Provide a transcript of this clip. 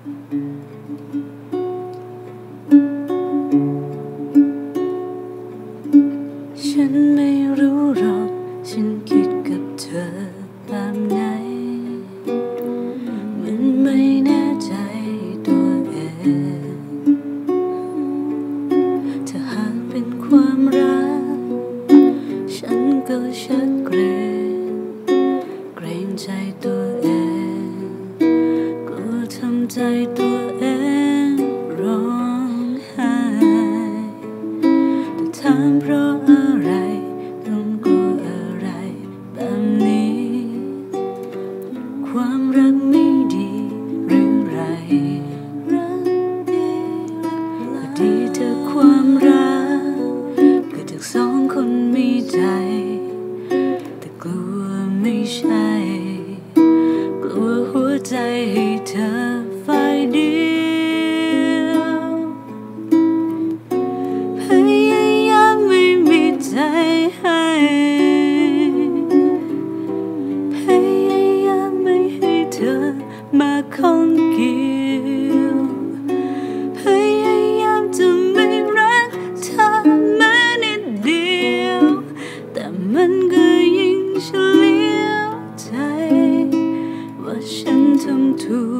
ฉันไม่รู้หรอก ฉันคิดกับเธอแบบไหน มันไม่แน่ใจตัวเอง ถ้าหากเป็นความรัก ฉันก็ชักเกรง เกรงใจตัว ใจตัวเองร้องไห้แต่ถามเพราะอะไรต้องกลัวอะไรแบบนี้ ความรักไม่ดีหรือไรรักดีดีเธอความรักเกิดจากสองคนมีใจ แต่กลัวไม่ใช่ กลัวหัวใจ มาข้องเกี่ยวพยายามจะไม่รักเธอแม้นิดเดียว แต่มันก็ยิ่งฉลีวใจ ว่าฉันทำถูก